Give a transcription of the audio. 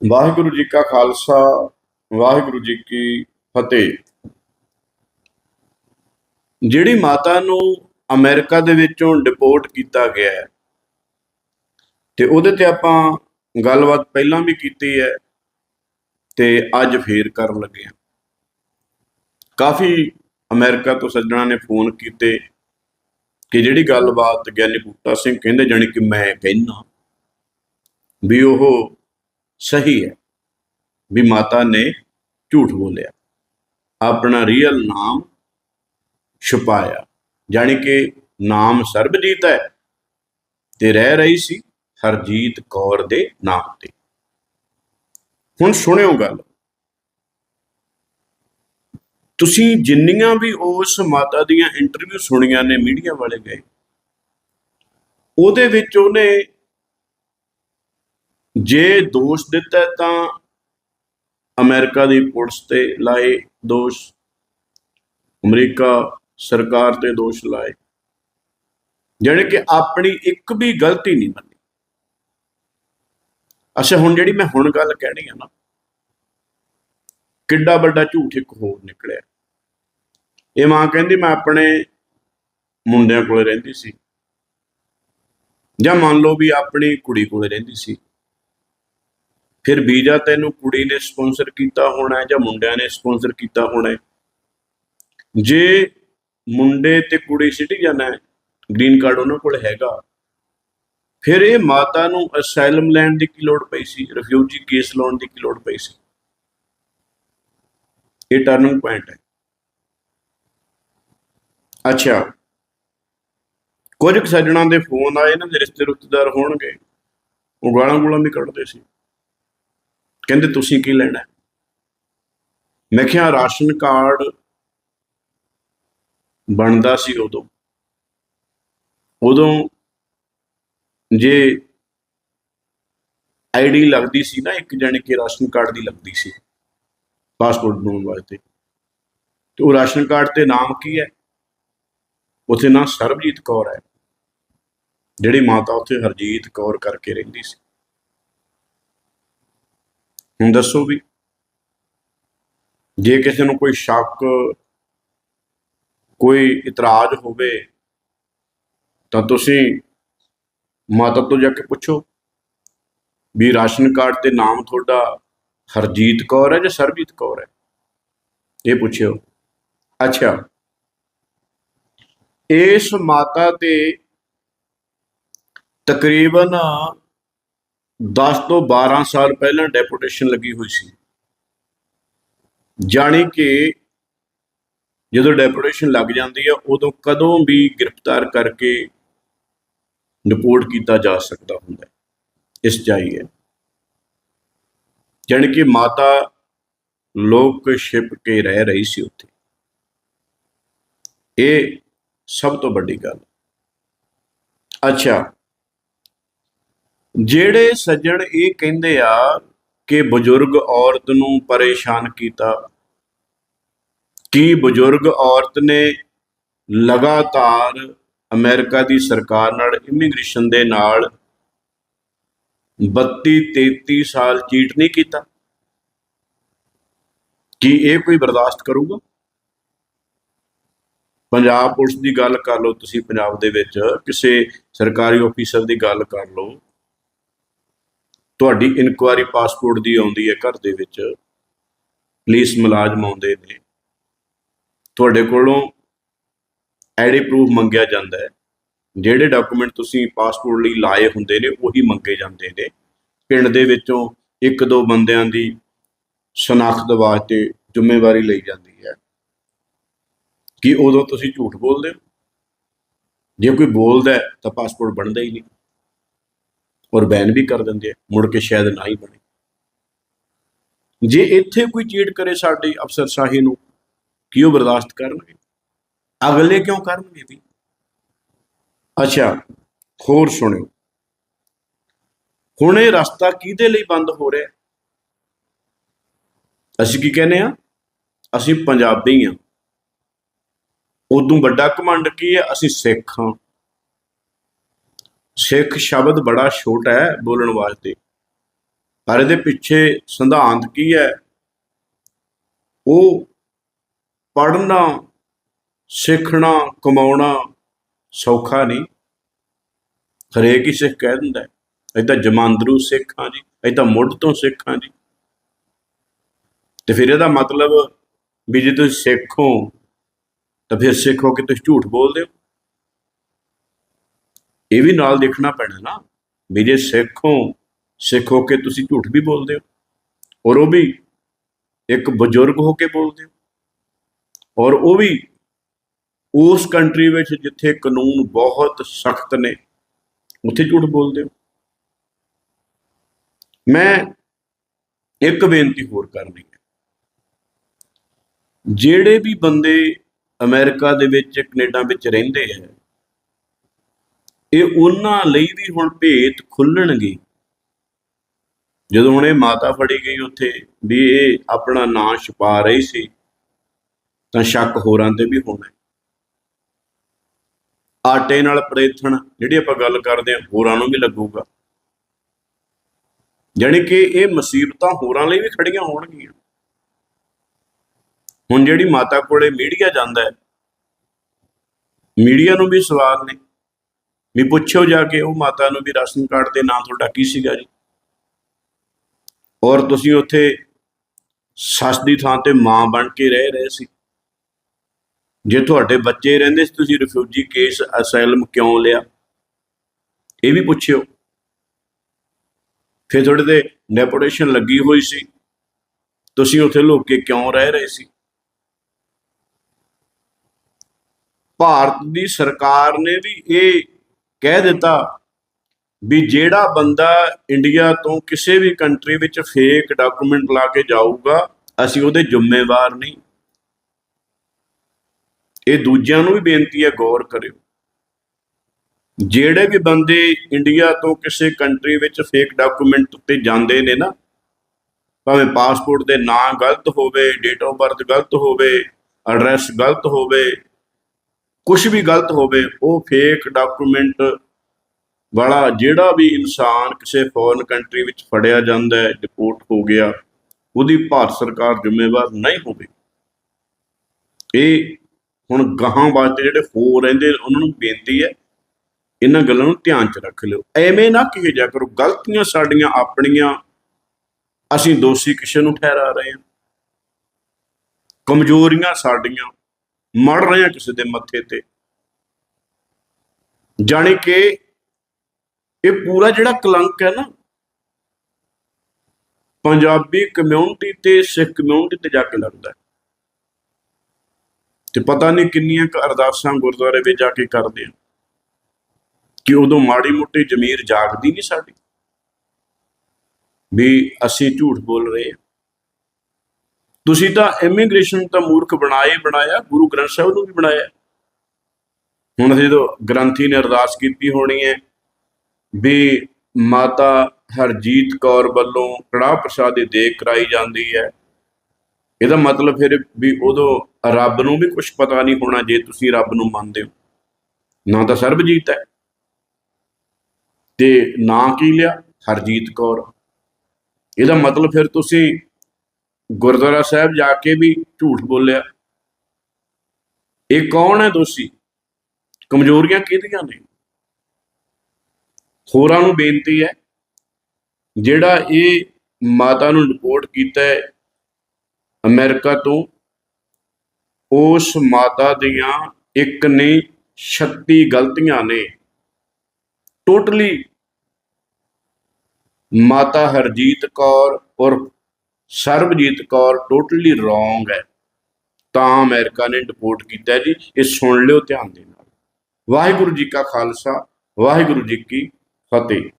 ਵਾਹਿਗੁਰੂ ਜੀ ਕਾ ਖਾਲਸਾ, ਵਾਹਿਗੁਰੂ ਜੀ ਕੀ ਫਤਿਹ। ਜਿਹੜੀ ਮਾਤਾ ਨੂੰ ਅਮਰੀਕਾ ਦੇ ਵਿੱਚੋਂ ਡਿਪੋਰਟ ਕੀਤਾ ਗਿਆ ਹੈ, ਤੇ ਉਹਦੇ ਤੇ ਆਪਾਂ ਗੱਲਬਾਤ ਪਹਿਲਾਂ ਵੀ ਕੀਤੀ ਹੈ, ਤੇ ਅੱਜ ਫੇਰ ਕਰਨ ਲੱਗੇ ਹਾਂ। ਕਾਫੀ ਅਮਰੀਕਾ ਤੋਂ ਸੱਜਣਾ ਨੇ ਫੋਨ ਕੀਤੇ ਕਿ ਜਿਹੜੀ ਗੱਲਬਾਤ ਗਿਆਨੀ ਬੂਟਾ ਸਿੰਘ ਕਹਿੰਦੇ, ਜਾਣੀ ਕਿ ਮੈਂ ਕਹਿਣਾ ਵੀ ਉਹ ਸਹੀ ਹੈ। ਵੀ ਮਾਤਾ ਨੇ ਝੂਠ ਬੋਲਿਆ। ਆਪਣਾ ਰੀਅਲ ਨਾਮ ਛੁਪਾਇਆ। ਜਾਣੀ ਕਿ ਨਾਮ ਸਰਬਜੀਤ ਹੈ ਤੇ ਰਹਿ ਰਹੀ ਸੀ ਹਰਜੀਤ ਕੌਰ ਦੇ ਨਾਮ ਤੇ। ਹੁਣ ਸੁਣਿਓ ਗੱਲ। ਤੁਸੀਂ ਜਿੰਨੀਆਂ ਵੀ ਉਸ ਮਾਤਾ ਦੀਆਂ ਇੰਟਰਵਿਊ ਸੁਣੀਆਂ ਨੇ ਮੀਡੀਆ ਵਾਲੇ ਗਏ, ਉਹਦੇ ਵਿੱਚ ਉਹਨੇ ਜੇ ਦੋਸ਼ ਦਿੱਤਾ ਤਾਂ ਅਮਰੀਕਾ ਦੀ ਪੁਲਿਸ ਤੇ ਲਾਏ ਦੋਸ਼। ਅਮਰੀਕਾ ਸਰਕਾਰ ਤੇ ਦੋਸ਼ ਲਾਏ। ਜਿਹੜੇ ਕਿ ਆਪਣੀ ਇੱਕ ਵੀ ਗਲਤੀ ਨਹੀਂ ਮੰਨੀ। ਅੱਛਾ, ਹੁਣ ਜਿਹੜੀ ਮੈਂ ਹੁਣ ਗੱਲ ਕਹਿਣੀ ਆ ਨਾ, ਕਿੱਡਾ ਵੱਡਾ ਝੂਠ ਇੱਕ ਹੋਰ ਨਿਕਲਿਆ। ਇਹ ਮਾਂ ਕਹਿੰਦੀ, ਮੈਂ ਆਪਣੇ ਮੁੰਡਿਆਂ ਕੋਲੇ ਰਹਿੰਦੀ ਸੀ ਜਾਂ ਮੰਨ ਲਓ ਵੀ ਆਪਣੀ ਕੁੜੀ ਕੋਲੇ ਰਹਿੰਦੀ ਸੀ। ਫਿਰ ਵੀਜ਼ਾ ਤੈਨੂੰ ਕੁੜੀ ਨੇ ਸਪਾਂਸਰ ਕੀਤਾ ਹੋਣਾ ਹੈ ਜਾਂ ਮੁੰਡਿਆਂ ਨੇ ਸਪਾਂਸਰ ਕੀਤਾ ਹੋਣਾ ਹੈ। ਜੇ ਮੁੰਡੇ ਤੇ ਕੁੜੀ ਸਿਟੀਜ਼ਨ ਹੈ ਗ੍ਰੀਨ ਕਾਰਡ ਉਹਨਾਂ ਕੋਲ ਹੈਗਾ। ਫਿਰ ਇਹ ਮਾਤਾ ਨੂੰ ਅਸਾਈਲਮ ਲੈਣ ਦੀ ਕੀ ਲੋੜ ਪਈ ਸੀ ਰਿਫਿਊਜੀ ਕੇਸ ਲਾਉਣ ਦੀ ਕੀ ਲੋੜ ਪਈ ਸੀ? ਇਹ ਟਰਨਿੰਗ ਪੁਆਇੰਟ ਹੈ। ਅੱਛਾ, ਕੁਝ ਕੁ ਸੱਜਣਾਂ ਦੇ ਫੋਨ ਆਏ ਇਹਨਾਂ ਦੇ ਰਿਸ਼ਤੇ ਰੁਸ਼ਤੇਦਾਰ ਹੋਣਗੇ, ਉਹ ਗਾਲਾਂ ਗੂਲਾਂ ਵੀ ਕੱਢਦੇ ਸੀ। ਕਹਿੰਦੇ ਤੁਸੀਂ ਕੀ ਲੈਣਾ? ਮੈਂ ਕਿਹਾ ਰਾਸ਼ਨ ਕਾਰਡ ਬਣਦਾ ਸੀ ਉਦੋਂ। ਉਦੋਂ ਜੇ ਆਈਡੀ ਲੱਗਦੀ ਸੀ ਨਾ, ਇੱਕ ਜਾਣੀ ਕਿ ਰਾਸ਼ਨ ਕਾਰਡ ਦੀ ਲੱਗਦੀ ਸੀ, ਪਾਸਪੋਰਟ ਬਣਾਉਣ ਵਾਸਤੇ। ਤੇ ਉਹ ਰਾਸ਼ਨ ਕਾਰਡ ਤੇ ਨਾਮ ਕੀ ਹੈ? ਉੱਥੇ ਨਾਂ ਸਰਬਜੀਤ ਕੌਰ ਹੈ, ਜਿਹੜੀ ਮਾਤਾ ਉੱਥੇ ਹਰਜੀਤ ਕੌਰ ਕਰਕੇ ਰਹਿੰਦੀ ਸੀ। ਹੁਣ ਦੱਸੋ ਵੀ ਜੇ ਕਿਸੇ ਨੂੰ ਕੋਈ ਸ਼ੱਕ, ਕੋਈ ਇਤਰਾਜ਼ ਹੋਵੇ, ਤਾਂ ਤੁਸੀਂ ਮਾਤਾ ਤੋਂ ਜਾ ਕੇ ਪੁੱਛੋ ਵੀ ਰਾਸ਼ਨ ਕਾਰਡ ਤੇ ਨਾਮ ਤੁਹਾਡਾ ਹਰਜੀਤ ਕੌਰ ਹੈ ਜਾਂ ਸਰਬਜੀਤ ਕੌਰ ਹੈ? ਇਹ ਪੁੱਛਿਓ। ਅੱਛਾ। ਇਸ ਮਾਤਾ ਤੇ ਤਕਰੀਬਨ 10 ਤੋਂ 12 ਸਾਲ ਪਹਿਲਾਂ ਡੈਪੂਟੇਸ਼ਨ ਲੱਗੀ ਹੋਈ ਸੀ। ਜਾਣੀ ਕਿ ਜਦੋਂ ਡੈਪੂਟੇਸ਼ਨ ਲੱਗ ਜਾਂਦੀ ਹੈ ਉਦੋਂ ਕਦੋਂ ਵੀ ਗ੍ਰਿਫਤਾਰ ਕਰਕੇ ਰਿਪੋਰਟ ਕੀਤਾ ਜਾ ਸਕਦਾ ਹੁੰਦਾ ਇਸ ਚਾਹੀ ਹੈ। ਜਾਣੀ ਕਿ ਮਾਤਾ ਲੋਕ ਛਿਪ ਕੇ ਰਹਿ ਰਹੀ ਸੀ ਉੱਥੇ। ਇਹ ਸਭ ਤੋਂ ਵੱਡੀ ਗੱਲ। ਅੱਛਾ ਜਿਹੜੇ ਸੱਜਣ ਇਹ ਕਹਿੰਦੇ ਆ ਕਿ ਬਜ਼ੁਰਗ ਔਰਤ ਨੂੰ ਪਰੇਸ਼ਾਨ ਕੀਤਾ, ਕੀ ਬਜ਼ੁਰਗ ਔਰਤ ਨੇ ਲਗਾਤਾਰ ਅਮਰੀਕਾ ਦੀ ਸਰਕਾਰ ਨਾਲ ਇਮੀਗ੍ਰੇਸ਼ਨ ਦੇ ਨਾਲ 32 33 ਸਾਲ ਚੀਟ ਨਹੀਂ ਕੀਤਾ? ਕੀ ਇਹ ਕੋਈ ਬਰਦਾਸ਼ਤ ਕਰੂਗਾ? ਪੰਜਾਬ ਪੁਲਿਸ ਦੀ ਗੱਲ ਕਰ ਲਓ, ਤੁਸੀਂ ਪੰਜਾਬ ਦੇ ਵਿੱਚ ਕਿਸੇ ਸਰਕਾਰੀ ਅਫੀਸਰ ਦੀ ਗੱਲ ਕਰ ਲਓ ਤੁਹਾਡੀ ਇਨਕੁਆਰੀ ਪਾਸਪੋਰਟ ਦੀ ਆਉਂਦੀ ਹੈ ਘਰ ਦੇ ਵਿੱਚ। ਪੁਲਿਸ ਮੁਲਾਜ਼ਮ ਆਉਂਦੇ ਨੇ। ਤੁਹਾਡੇ ਕੋਲੋਂ ਆਈਡੀ ਪ੍ਰੂਫ ਮੰਗਿਆ ਜਾਂਦਾ ਹੈ। ਜਿਹੜੇ ਡਾਕੂਮੈਂਟ ਤੁਸੀਂ ਪਾਸਪੋਰਟ ਲਈ ਲਾਏ ਹੁੰਦੇ ਨੇ, ਉਹੀ ਮੰਗੇ ਜਾਂਦੇ ਨੇ। ਪਿੰਡ ਦੇ ਵਿੱਚੋਂ ਇੱਕ ਦੋ ਬੰਦਿਆਂ ਦੀ ਸ਼ਨਾਖਤ ਵਾਸਤੇ ਜ਼ਿੰਮੇਵਾਰੀ ਲਈ ਜਾਂਦੀ ਹੈ। ਕਿ ਉਦੋਂ ਤੁਸੀਂ ਝੂਠ ਬੋਲਦੇ ਹੋ? ਜੇ ਕੋਈ ਬੋਲਦਾ ਤਾਂ ਪਾਸਪੋਰਟ ਬਣਦਾ ਹੀ ਨਹੀਂ। ਔਰ ਬੈਨ ਵੀ ਕਰ ਦਿੰਦੇ ਆ, ਮੁੜ ਕੇ ਸ਼ਾਇਦ ਨਾ ਹੀ ਬਣੇ। ਜੇ ਇੱਥੇ ਕੋਈ ਚੀਟ ਕਰੇ ਸਾਡੀ ਅਫਸਰਸ਼ਾਹੀ ਨੂੰ ਕੀ ਉਹ ਬਰਦਾਸ਼ਤ ਕਰਨਗੇ, ਅਗਲੇ ਕਿਉਂ ਕਰਨਗੇ ਵੀ? ਅੱਛਾ, ਹੋਰ ਸੁਣਿਓ। ਹੁਣ ਇਹ ਰਸਤਾ ਕਿਹਦੇ ਲਈ ਬੰਦ ਹੋ ਰਿਹਾ? ਅਸੀਂ ਕੀ ਕਹਿੰਦੇ ਆ ਅਸੀਂ ਪੰਜਾਬੀ ਆ ਉਦੋਂ ਵੱਡਾ ਕਮਾਂਡ ਕੀ ਹੈ? ਅਸੀਂ ਸਿੱਖ ਹਾਂ। ਸਿੱਖ ਸ਼ਬਦ ਬੜਾ ਛੋਟਾ ਹੈ ਬੋਲਣ ਵਾਸਤੇ। ਪਰ ਇਹਦੇ ਪਿੱਛੇ ਸਿਧਾਂਤ ਕੀ ਹੈ? ਉਹ ਪੜ੍ਹਨਾ, ਸਿੱਖਣਾ, ਕਮਾਉਣਾ ਸੌਖਾ ਨਹੀਂ। ਹਰੇਕ ਹੀ ਸਿੱਖ ਕਹਿ ਦਿੰਦਾ ਹੈ। ਅਸੀਂ ਤਾਂ ਜਮਾਂਦਰੂ ਸਿੱਖ ਹਾਂ ਜੀ, ਅਸੀਂ ਤਾਂ ਮੁੱਢ ਤੋਂ ਸਿੱਖ ਹਾਂ ਜੀ। ਤੇ ਫਿਰ ਇਹਦਾ ਮਤਲਬ ਵੀ ਜੇ ਤੁਸੀਂ ਸਿੱਖ ਹੋ, ਤਾਂ ਫਿਰ ਸਿੱਖ ਹੋ ਕੇ ਤੁਸੀਂ ਝੂਠ ਬੋਲਦੇ ਹੋ। ਇਹ ਵੀ ਨਾਲ ਦੇਖਣਾ ਪੈਣਾ ਨਾ ਵੀ ਜੇ ਸਿੱਖ ਹੋ ਸਿੱਖ ਹੋ ਕੇ ਤੁਸੀਂ ਝੂਠ ਵੀ ਬੋਲਦੇ ਹੋ, ਔਰ ਉਹ ਵੀ ਇੱਕ ਬਜ਼ੁਰਗ ਹੋ ਕੇ ਬੋਲਦੇ ਹੋ, ਔਰ ਉਹ ਵੀ ਉਸ ਕੰਟਰੀ ਵਿੱਚ ਜਿੱਥੇ ਕਾਨੂੰਨ ਬਹੁਤ ਸਖਤ ਨੇ, ਉੱਥੇ ਝੂਠ ਬੋਲਦੇ ਹੋ। ਮੈਂ ਇੱਕ ਬੇਨਤੀ ਹੋਰ ਕਰਨੀ ਹੈ। ਜਿਹੜੇ ਵੀ ਬੰਦੇ ਅਮਰੀਕਾ ਦੇ ਵਿੱਚ, ਕੈਨੇਡਾ ਵਿੱਚ ਰਹਿੰਦੇ ਹੈ ਇਹ ਉਹਨਾਂ ਲਈ ਵੀ ਹੁਣ ਭੇਤ ਖੁੱਲਣਗੇ। ਜਦੋਂ ਹੁਣ ਇਹ ਮਾਤਾ ਫੜੀ ਗਈ ਉੱਥੇ ਵੀ ਇਹ ਆਪਣਾ ਨਾਂ ਛੁਪਾ ਰਹੀ ਸੀ, ਤਾਂ ਸ਼ੱਕ ਹੋਰਾਂ ਤੇ ਵੀ ਹੋਣਾ। ਆਟੇ ਨਾਲ ਪ੍ਰੇਥਣ, ਜਿਹੜੀ ਆਪਾਂ ਗੱਲ ਕਰਦੇ ਹਾਂ, ਹੋਰਾਂ ਨੂੰ ਵੀ ਲੱਗੂਗਾ। ਜਾਣੀ ਕਿ ਇਹ ਮੁਸੀਬਤਾਂ ਹੋਰਾਂ ਲਈ ਵੀ ਖੜੀਆਂ ਹੋਣਗੀਆਂ। ਹੁਣ ਜਿਹੜੀ ਮਾਤਾ ਕੋਲੇ ਮੀਡੀਆ ਜਾਂਦਾ ਹੈ, ਮੀਡੀਆ ਨੂੰ ਵੀ ਸਵਾਲ ਨੇ। ਵੀ ਪੁੱਛੋ ਜਾ ਕੇ, ਉਹ ਮਾਤਾ ਨੂੰ ਵੀ ਰਾਸ਼ਨ ਕਾਰਡ ਦੇ ਨਾਂ ਤੁਹਾਡਾ ਕੀ ਸੀਗਾ ਜੀ? ਔਰ ਤੁਸੀਂ ਉੱਥੇ ਸੱਸ ਦੀ ਥਾਂ ਤੇ ਮਾਂ ਬਣ ਕੇ ਰਹਿ ਰਹੇ ਸੀ। ਜੇ ਤੁਹਾਡੇ ਬੱਚੇ ਰਹਿੰਦੇ ਸੀ, ਤੁਸੀਂ ਰਿਫਿਊਜੀ ਕੇਸ ਅਸਾਈਲਮ ਕਿਉਂ ਲਿਆ? ਇਹ ਵੀ ਪੁੱਛਿਓ। ਫਿਰ ਤੁਹਾਡੇ ਤੇ ਡੈਪੋਟੇਸ਼ਨ ਲੱਗੀ ਹੋਈ ਸੀ। ਤੁਸੀਂ ਉੱਥੇ ਲੁਕ ਕੇ ਕਿਉਂ ਰਹਿ ਰਹੇ ਸੀ? ਭਾਰਤ ਦੀ ਸਰਕਾਰ ਨੇ ਵੀ ਇਹ ਕਹਿ ਦਿੱਤਾ ਵੀ ਜਿਹੜਾ ਬੰਦਾ ਇੰਡੀਆ ਤੋਂ ਕਿਸੇ ਵੀ ਕੰਟਰੀ ਵਿੱਚ ਫੇਕ ਡਾਕੂਮੈਂਟ ਲਾ ਕੇ ਜਾਊਗਾ ਅਸੀਂ ਉਹਦੇ ਜ਼ਿੰਮੇਵਾਰ ਨਹੀਂ। ਇਹ ਦੂਜਿਆਂ ਨੂੰ ਵੀ ਬੇਨਤੀ ਹੈ ਗੌਰ ਕਰਿਓ। ਜਿਹੜੇ ਵੀ ਬੰਦੇ ਇੰਡੀਆ ਤੋਂ ਕਿਸੇ ਕੰਟਰੀ ਵਿੱਚ ਫੇਕ ਡਾਕੂਮੈਂਟ ਉੱਤੇ ਜਾਂਦੇ ਨੇ ਨਾ ਭਾਵੇਂ ਪਾਸਪੋਰਟ ਦੇ ਨਾਂ ਗਲਤ ਹੋਵੇ ਡੇਟ ਆਫ ਬਰਥ ਗਲਤ ਹੋਵੇ ਐਡਰੈਸ ਗਲਤ ਹੋਵੇ ਕੁਝ ਵੀ ਗਲਤ ਹੋਵੇ, ਉਹ ਫੇਕ ਡਾਕੂਮੈਂਟ ਵਾਲਾ ਜਿਹੜਾ ਵੀ ਇਨਸਾਨ ਕਿਸੇ ਫੋਰਨ ਕੰਟਰੀ ਵਿੱਚ ਫੜਿਆ ਜਾਂਦਾ ਹੈ ਡਿਪੋਰਟ ਹੋ ਗਿਆ, ਉਹਦੀ ਭਾਰਤ ਸਰਕਾਰ ਜ਼ਿੰਮੇਵਾਰ ਨਹੀਂ ਹੋਵੇ। ਇਹ ਹੁਣ ਗਾਹਾਂ ਵਾਸਤੇ ਜਿਹੜੇ ਹੋ ਰਹਿੰਦੇ ਉਹਨਾਂ ਨੂੰ ਬੇਨਤੀ ਹੈ, ਇਹਨਾਂ ਗੱਲਾਂ ਨੂੰ ਧਿਆਨ 'ਚ ਰੱਖ ਲਿਓ। ਐਵੇਂ ਨਾ ਕਹੇ ਜਾ ਕਰੋ, ਗਲਤੀਆਂ ਸਾਡੀਆਂ ਆਪਣੀਆਂ, ਅਸੀਂ ਦੋਸ਼ੀ ਕਿਸੇ ਨੂੰ ਠਹਿਰਾ ਰਹੇ ਹਾਂ। ਕਮਜ਼ੋਰੀਆਂ ਸਾਡੀਆਂ ਮੜ ਰਹੇ ਹਾਂ ਕਿਸੇ ਦੇ ਮੱਥੇ ਤੇ। ਜਾਣੀ ਕਿ ਇਹ ਪੂਰਾ ਜਿਹੜਾ ਕਲੰਕ ਹੈ ਨਾ, ਪੰਜਾਬੀ ਕਮਿਊਨਿਟੀ ਤੇ ਸਿੱਖ ਕਮਿਊਨਿਟੀ ਤੇ ਜਾ ਕੇ ਲੱਗਦਾ ਤੇ ਪਤਾ ਨਹੀਂ ਕਿੰਨੀਆਂ ਅਰਦਾਸਾਂ ਗੁਰਦੁਆਰੇ ਵਿੱਚ ਜਾ ਕੇ ਕਰਦੇ ਆ। ਕਿ ਉਦੋਂ ਮਾੜੀ ਮੋਟੀ ਜ਼ਮੀਰ ਜਾਗਦੀ ਨਹੀਂ ਸਾਡੀ। ਵੀ ਅਸੀਂ ਝੂਠ ਬੋਲ ਰਹੇ ਹਾਂ। ਤੁਸੀਂ ਤਾਂ ਇਮੀਗ੍ਰੇਸ਼ਨ ਤਾਂ ਮੂਰਖ ਬਣਾਇਆ ਹੀ ਬਣਾਇਆ, ਗੁਰੂ ਗ੍ਰੰਥ ਸਾਹਿਬ ਨੂੰ ਵੀ ਬਣਾਇਆ। ਹੁਣ ਜਦੋਂ ਗ੍ਰੰਥੀ ਨੇ ਅਰਦਾਸ ਕੀਤੀ ਹੋਣੀ ਹੈ ਵੀ ਮਾਤਾ ਹਰਜੀਤ ਕੌਰ ਵੱਲੋਂ ਕੜਾਹ ਪ੍ਰਸਾਦ ਦੀ ਦੇਖ ਕਰਾਈ ਜਾਂਦੀ ਹੈ, ਇਹਦਾ ਮਤਲਬ ਫਿਰ ਵੀ ਉਦੋਂ ਰੱਬ ਨੂੰ ਵੀ ਕੁਝ ਪਤਾ ਨਹੀਂ ਹੋਣਾ ਜੇ ਤੁਸੀਂ ਰੱਬ ਨੂੰ ਮੰਨਦੇ ਹੋ। ਨਾ ਤਾਂ ਸਰਬਜੀਤ ਹੈ। ਤੇ ਨਾਂ ਕੀ ਲਿਆ? ਹਰਜੀਤ ਕੌਰ। ਇਹਦਾ ਮਤਲਬ ਫਿਰ ਤੁਸੀਂ ਗੁਰਦੁਆਰਾ ਸਾਹਿਬ ਜਾ ਕੇ ਵੀ ਝੂਠ ਬੋਲਿਆ। ਇਹ ਕੌਣ ਹੈ ਦੋਸ਼ੀ? ਕਮਜ਼ੋਰੀਆਂ ਕਿਹਦੀਆਂ ਨੇ? ਹੋਰਾਂ ਨੂੰ ਬੇਨਤੀ ਹੈ, ਜਿਹੜਾ ਇਹ ਮਾਤਾ ਨੂੰ ਰਿਪੋਰਟ ਕੀਤਾ ਹੈ ਅਮਰੀਕਾ ਤੋਂ, ਉਸ ਮਾਤਾ ਦੀਆਂ ਇੱਕ ਨੇ 36 ਗਲਤੀਆਂ ਨੇ। ਟੋਟਲੀ ਮਾਤਾ ਹਰਜੀਤ ਕੌਰ ਔਰ ਸਰਬਜੀਤ ਕੌਰ ਟੋਟਲੀ ਰੋਂਗ ਹੈ। ਤਾਂ ਅਮਰੀਕਾ ਨੇ ਡਿਪੋਰਟ ਕੀਤਾ ਜੀ। ਇਹ ਸੁਣ ਲਿਓ ਧਿਆਨ ਦੇ ਨਾਲ। ਵਾਹਿਗੁਰੂ ਜੀ ਕਾ ਖਾਲਸਾ, ਵਾਹਿਗੁਰੂ ਜੀ ਕੀ ਫਤਿਹ।